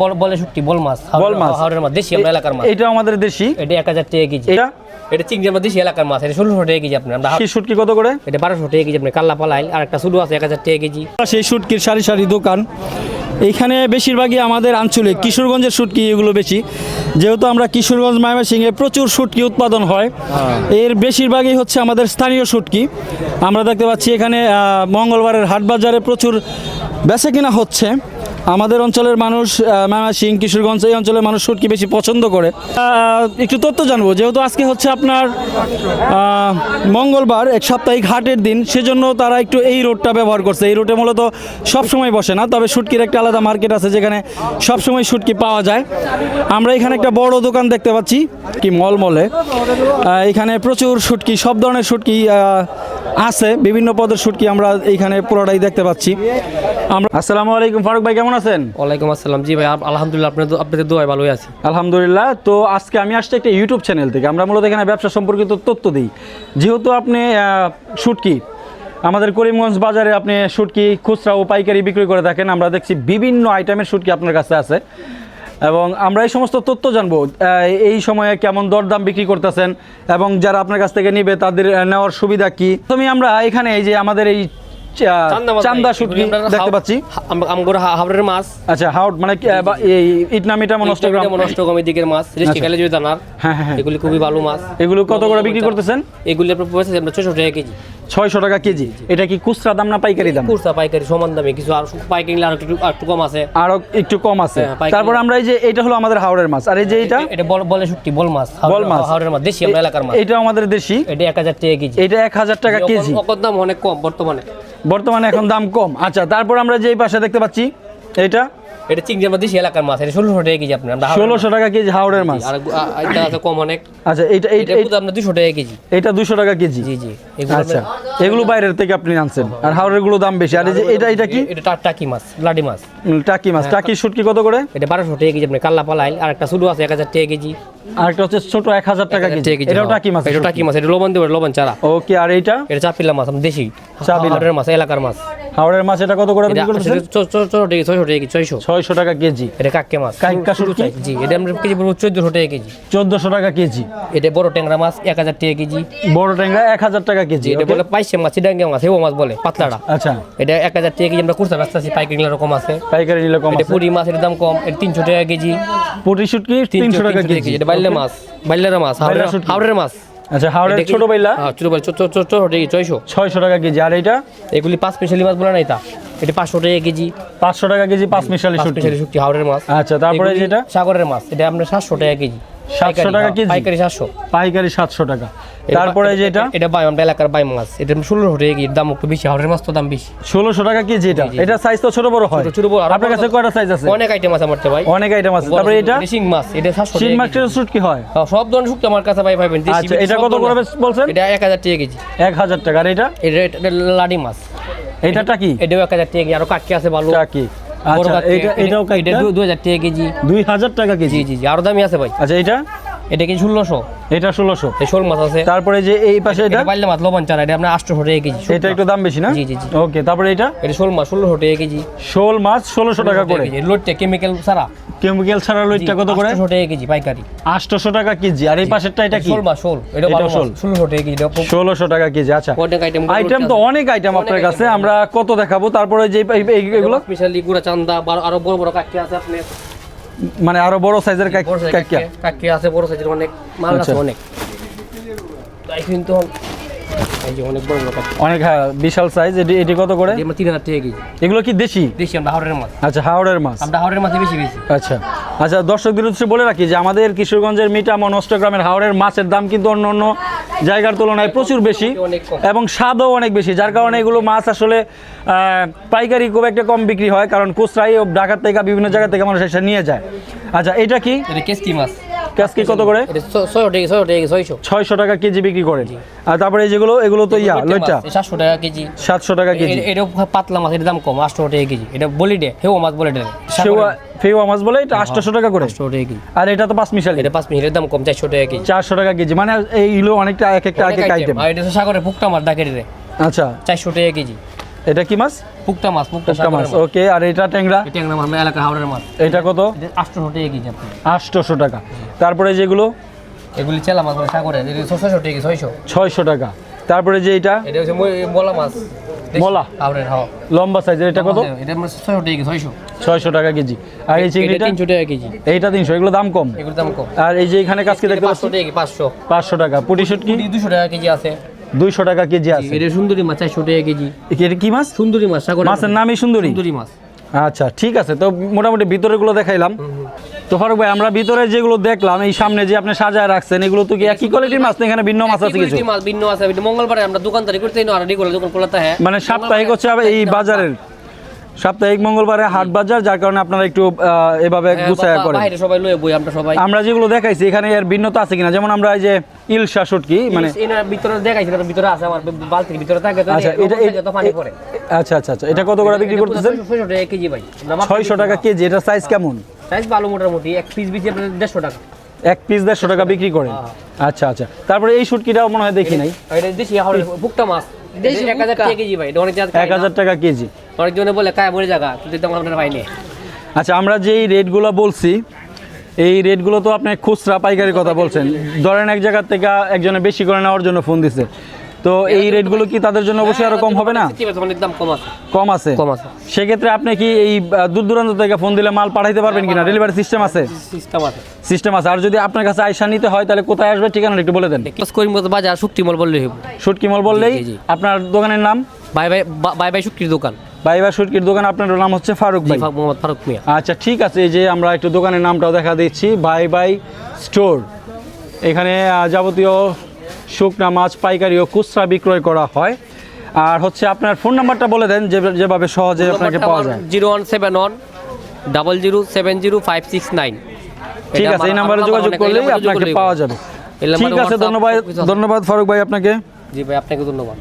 বল বলে শুটকি বল মাছ বল মাছ। হাওড়ের মাছ দেশি আমরা এলাকার মাছ। এটা আমাদের দেশি। এটা এক হাজার টাকা কেজি। এটা? এটা চিংড়ি আমরা দেশি এলাকার মাছ এটা ষোলোশো টাকা কেজি আপনার। আমরা শুটকি কত করে? এটা বারোশো টাকা কেজি আপনার কাল্লা পালাইল আর একটা শুধু আছে এক হাজার টাকা কেজি। সেই শুটকির সারি সারি দোকান। এইখানে বেশিরভাগই আমাদের আঞ্চলিক কিশোরগঞ্জের শুটকি এগুলো বেশি। যেহেতু আমরা কিশোরগঞ্জ ময়মনসিংহে প্রচুর শুটকি উৎপাদন হয় এর বেশিরভাগই হচ্ছে আমাদের স্থানীয় শুটকি। আমরা দেখতে পাচ্ছি এখানে মঙ্গলবারের হাট বাজারে প্রচুর বেচা কিনা হচ্ছে। আমাদের অঞ্চলের মানুষ ময়মনসিংহ কিশোরগঞ্জ, এই অঞ্চলের মানুষ শুটকি বেশি পছন্দ করে। একটু তথ্য জানব, যেহেতু আজকে হচ্ছে আপনার মঙ্গলবার, এক সাপ্তাহিক হাটের দিন, সেজন্য তারা একটু এই রোডটা ব্যবহার করছে। এই রোডে মূলত সবসময় বসে না, তবে শুটকির একটা আলাদা মার্কেট আছে যেখানে সবসময় শুটকি পাওয়া যায়। আমরা এখানে একটা বড় দোকান দেখতে পাচ্ছি, কি মলমলে। এখানে প্রচুর শুটকি, সব ধরনের শুটকি আছে বিভিন্ন পদের শুটকি আমরা এইখানে পুরোটাই দেখতে পাচ্ছি। আমরা আসসালামু আলাইকুম ফারুক ভাই কেমন আছেন? ওয়ালাইকুম আসসালাম। জি ভাই আলহামদুলিল্লাহ আপনাদের আপনাদের দোয়ায় ভালোই আছি। আলহামদুলিল্লাহ তো আজকে আমি আসছি একটা ইউটিউব চ্যানেল থেকে। আমরা মূলত এখানে ব্যবসা সম্পর্কিত তথ্য দিই। যেহেতু আপনি শুটকি আমাদের করিমগঞ্জ বাজারে আপনি শুটকি খুচরা ও পাইকারি বিক্রি করে থাকেন আমরা দেখছি বিভিন্ন আইটেমের শুটকি আপনার কাছে আছে। এবং আমরা এই সমস্ত তথ্য জানব এই সময়ে কেমন দরদাম বিক্রি করতেছেন এবং যারা আপনার কাছ থেকে নিবে তাদের নেওয়ার সুবিধা কি? তুমি আমরা এখানে এই যে আমাদের এই চান্দা শুটকি দেখতে পাচ্ছি। আমগোর হাওড়ের মাছ। আচ্ছা হাউট মানে এই ইটনামিটা মনস্টগ্রাম। দিকের মাছ যদি দানার হ্যাঁ হ্যাঁ হ্যাঁ। এগুলি খুবই ভালো মাছ। এগুলো কত করে বিক্রি করতেছেন? এগুলি আপনার পয়সা আমরা ছশো টাকা কেজি। ছয়শো টাকা কেজি। এটা কি খুচরা দাম না পাইকারি দাম? কুর্তা পাইকারি সমান দামে। কিছু আর পাইকারি আর একটু একটু কম আছে। আরও একটু কম আছে। হ্যাঁ, তারপর আমরা এই যে এটা হলো আমাদের হাওড়ের মাছ। আর এই যে এটা? এটা বল বলে শুটকি বল মাছ। বল মাছ। হাওড়ের মাছ দেশি আমরা এলাকার মাছ। এটা আমাদের দেশি। এটা এক হাজার টাকা কেজি। এটা এক হাজার টাকা কেজি। দাম অনেক কম বর্তমানে। বর্তমানে এখন দাম কম। আচ্ছা তারপর আমরা যে এই পাশে দেখতে পাচ্ছি এটা এটা চিংড়ি আমরা দেশি এলাকার মাছ এটা ষোলোশো টাকা কেজি আপনার ষোলোশো টাকা কেজি হাওড়ের মাছ। আর এটা আছে কম অনেক আচ্ছা এটা কিন্তু আপনার দুশো টাকা কেজি এটা দুশো টাকা কেজি জি জি এগুলো আচ্ছা এগুলো বাইরের থেকে আপনি আনছেন আর হাওড়েরগুলো দাম বেশি আর এই যে এটা এটা কি এটা টাকি মাছ লাডি মাছ টাকি মাছ টাকি শুটকি কত করে এটা বারোশো টাকা কেজি আপনার কাল্লা পালাইল আর একটা শুধু আছে এক হাজার টাকা কেজি আর একটা হচ্ছে ছোট এক হাজার টাকা কেজি এটাও টাকি মাছ এটা টাকি মাছ এটা লবণ দেবে লবণ চারা ওকে আর এইটা এটা চাপিলা মাছ আমরা দেশি চাপিলা। মাছ এলাকার মাছ হাওড়ের মাছ এটা কত করে এটা বিক্রি করতেছেন ছশো টাকা ছয়শো টাকা কেজি ছয়শো টাকা কেজি এটা কাক্কে মাছ কাক্কা শুরু চাই জি এটা আমরা কেজি পড়ব চোদ্দশো টাকা কেজি চোদ্দশো টাকা কেজি এটা বড় ট্যাংরা মাছ এক হাজার টাকা কেজি বড় ট্যাংরা এক হাজার টাকা কেজি এটা বলে পাইছে মাছ চিডাঙ্গে মাছ হেও মাছ বলে পাতলাটা আচ্ছা এটা এক হাজার টাকা কেজি আমরা কুর্তা আছি পাইকারি নিলে এরকম আছে পাইকারি নিলে কম এটা আছে পুরি মাছের দাম কম এটা তিনশো টাকা কেজি পুটি শুটকি তিনশো টাকা কেজি এটা বাইলে মাছ বাইলের মাছ হাওড়ের হাওড়ের মাছ আচ্ছা হাওড়ের ছোট বাইলা হ্যাঁ ছোট বাইলা ছোট ছোট ছোট ছয়শো ছয়শো টাকা কেজি আর এটা এগুলি পাঁচ মিশালি মাছ বলে না এটা এটা পাঁচশো টাকা কেজি। পাঁচশো টাকা কেজি পাঁচ মিশালি পাঁচ শুটকি। শুটকি হাওড়ের মাছ। আচ্ছা তারপরে যেটা? সাগরের মাছ এটা আমরা সাতশো টাকা কেজি। 700 পাইকারি, টাকা হ্যাঁ, কেজি? পাইকারি সাতশো। পাইকারি সাতশো টাকা। তারপরে যেটা? এটা বাই আমরা এলাকার বাই মাছ। এটা ষোলোশো টাকা কেজি দাম একটু বেশি হাওড়ের মাছ তো দাম বেশি। ষোলোশো টাকা কেজি এটা। এটা সাইজ তো ছোট বড় হয়। ছোট বড়, আপনার কাছে কয়টা সাইজ আছে? অনেক আইটেম আছে আমার ভাই। অনেক আইটেম আছে। তারপরে এটা? শিং মাছ এটা সাতশো টাকা মাছের কেজি। শুটকি হয়? হ্যাঁ, সব ধরনের শুক্তো আমার কাছে ভাই আচ্ছা এটা কত করে। বলছেন? এটা এক হাজার টাকা কেজি। এক হাজার টাকা। আর এটা এটা লাডি মাছ। এইটাটা কি? এটাও এক হাজার টাকা কেজি আরও কাকি আছে ভালো আচ্ছা কাকি, এটা এটা- এটাও এটা কাইটা দু হাজার টাকা কেজি। দুই হাজার টাকা কেজি? জি জি জি আরও দামি আছে ভাই। আচ্ছা এটা? এটা কি ষোলোশো। এটা ষোলোশো। এই শোল মাছ আছে। তারপরে যে এই পাশে এটা পাইলে মাছ লবণ চারা এটা আপনার আটশো টাকা কেজি এটা একটু দাম বেশি না? জি, জি। ওকে তারপরে এটা? এটা শোল মাছ ষোলোশো টাকা কেজি। শোল মাছ ষোলোশো টাকা করে। লোডটা কেমিক্যাল ছাড়া। কেমিক্যাল ছাড়া লইটটা কত করে? আটশো টাকা কেজি পাইকারি। আটশোশো টাকা কেজি। আর এই পাশেরটা এটা কি? শোল মাছ শোল এটা এটা ভালো শোল। শোল। ষোলোশো টাকা কেজি। এটা খুব- ষোলোশো টাকা কেজি আচ্ছা। আইটেম তো অনেক আইটেম আপনার কাছে। আমরা কত দেখাবো? তারপরে যে এই- এই- এগুলো স্পেশালি গুড়া চান্দা বা- আরও বড় বড় কাকি আছে আপনি মানে আরও বড় সাইজের কাকি- কাকি আছে বড় সাইজের অনেক মাল আছে আচ্ছা। অনেক। তাই কিন্তু এই যে অনেক বড় বড় কাকি অনেক হ্যাঁ বিশাল সাইজ এটি এটি কত করে? আমরা তিন হাজার টাকা কেজি। এগুলো কি দেশি? দেশি আমরা হাওড়ের মাছ। আচ্ছা হাওড়ের মাছ। আমরা হাওড়ের মাছে বেশি বেশি। আচ্ছা। আচ্ছা দর্শকদের উদ্দেশ্যে বলে রাখি যে আমাদের কিশোরগঞ্জের মিটাম ও নষ্টগ্রামের হাওড়ের মাছের দাম কিন্তু অন্য অন্য জায়গার তুলনায় প্রচুর বেশি এবং স্বাদও অনেক বেশি যার কারণে এগুলো মাছ আসলে পাইকারি খুব একটা কম বিক্রি হয় কারণ খুচরাই ও ঢাকার থেকে বিভিন্ন জায়গা থেকে মানুষ এসে নিয়ে যায়। আচ্ছা এটা কি? এটা মাছ। কাজকি কত করে? এটা ছ- ছয়শো টাকা কেজি বিক্রি করেন। আর তারপরে এই যেগুলো এগুলো তো ইয়া লইটা সাতশো টাকা কেজি। সাতশো টাকা কেজি। এ- এটাও পাতলা মাছ এটার দাম কম আটশো টাকা কেজি। এটা বলি ডে হেও মাছ বলে ডে সেওয়া ফেওয়া মাছ বলে এটা আটশোশো টাকা করে? আটশো টাকা কেজি। আর এটা তো পাঁচ মিশালি? এটা পাঁচ মিনিটের দাম কম চারশো টাকা কেজি। চারশো টাকা কেজি। মানে এইগুলো অনেকটা এক একটা এক এক আইটেম আর এটা সাগরের পুকটা মাছ ডাকে রে আচ্ছা। চারশো টাকা কেজি। এটা কি মাছ? পুকটা মাছ পুকটা মাছ ওকে আর এটা ট্যাংরা? একটা আমার এলাকার হাওড়ের মাছ। এটা কত? এটা আটশো টাকা কেজি আপনি। আটশোশো টাকা। তারপরে যেগুলো? এগুলি চেলা মাছ মানে সাগরের এটা ছয়শো টাকা ছয়শো। ছয়শো টাকা। তারপরে যে এটা? এটা হচ্ছে মলা মাছ। মলা? হাওড়ের হাওয়া লম্বা সাইজের এটা কত? এটা মানে ছয়শো টাকা ছয়শো। ছয়শো টাকা কেজি। আর এই চিংড়িটা? তিনশো টাকা কেজি। এইটা তিনশো এগুলো দাম কম? এগুলোর দাম কম। আর এই যে এখানে কাজকে দেখতে পাচ্ছি? টাকা পাঁচশো। পাঁচশো টাকা। পুটি শুটকি দুশো টাকা কেজি আছে। দুইশো টাকা কেজি আছে। এটা সুন্দরী মাছ টাকা কেজি। এটা কি মাছ? সুন্দরী মাছ সাগর মাছের নামই সুন্দরী? সুন্দরী মাছ। আচ্ছা ঠিক আছে। তো মোটামুটি ভিতরেগুলো দেখাইলাম। তো ফারুক ভাই আমরা ভিতরে যেগুলো দেখলাম এই সামনে যে আপনি সাজায় রাখছেন এগুলো তো কি একই কোয়ালিটির মাছ এখানে ভিন্ন মাছ আছে কিছু? মাছ ভিন্ন আছে। মঙ্গলবারে আমরা দোকানদারি করতে না আর রেগুলার দোকান খোলাতে হ্যাঁ মানে সাপ্তাহিক হচ্ছে এই বাজারের। সাপ্তাহিক মঙ্গলবারে হাট বাজার যার কারণে আপনারা একটু এভাবে হ্যাঁ, গুছায়া করেন। বাইরে সবাই লয়ে বই আমরা সবাই। আমরা যেগুলো দেখাইছি এখানে এর ভিন্নতা আছে কিনা? যেমন আমরা এই যে ইলশা শুটকি মানে এনার ভিতরে দেখাইছি তার ভিতরে আছে আমার বালতির ভিতরে থাকে তো আচ্ছা এটা এটা পানি পড়ে। আচ্ছা আচ্ছা আচ্ছা এটা কত করে বিক্রি করতেছেন? ছয়শো টাকা কেজি ভাই। ছয়শো টাকা কেজি এটা সাইজ কেমন? সাইজ ভালো মোটামুটি এক পিস বিচি আপনার দেড়শো টাকা। এক পিস দেড়শো টাকা বিক্রি করেন। আচ্ছা আচ্ছা তারপরে এই শুটকিটাও মনে হয় দেখি নাই। এটা দেশি হাওড়ের ভুট্টা মাছ। দেশি এক হাজার টাকা কেজি ভাই এটা অনেক জায়গা এক হাজার টাকা কেজি। অনেকজনে বলে কায় মরে জায়গা কিন্তু দাম আপনার পাইনি আচ্ছা আমরা যেই রেটগুলো বলছি এই রেটগুলো তো আপনি খুচরা পাইকারি কথা বলছেন। ধরেন এক জায়গার থেকে একজনে বেশি করে নেওয়ার জন্য ফোন দিছে। তো এই রেটগুলো কি তাদের জন্য অবশ্যই আরও কম হবে না? কম আছে। কম আছে। সেক্ষেত্রে আপনি কি এই দূর দূরান্ত থেকে ফোন দিলে মাল পাঠাইতে পারবেন কিনা? ডেলিভারি সিস্টেম আছে? সিস্টেম আছে। আর যদি আপনার কাছে আইসা নিতে হয় তাহলে কোথায় আসবে ঠিকানা একটু বলে দেন। বাজার শুক্তি মল বললে শুটকি মল বললেই। আপনার দোকানের নাম বাই বাই বাই বাই শুক্তির দোকান। বাই বাই শুটকির দোকান আপনার নাম হচ্ছে ফারুক ভাই। মোহাম্মদ ফারুক মিয়া। আচ্ছা ঠিক আছে এই যে আমরা একটু দোকানের নামটাও দেখা দিচ্ছি বাই বাই স্টোর। এখানে যাবতীয় শুকনা মাছ পাইকারি ও খুচরা বিক্রয় করা হয়। আর হচ্ছে আপনার ফোন নাম্বারটা বলে দেন যেভাবে সহজে আপনাকে পাওয়া যায়। Zero one seven one double zero seven zero five six nine. ঠিক আছে এই নাম্বারে যোগাযোগ করলেই আপনাকে পাওয়া যাবে। ঠিক আছে ধন্যবাদ ধন্যবাদ ফারুক ভাই আপনাকে। জি ভাই আপনাকে ধন্যবাদ।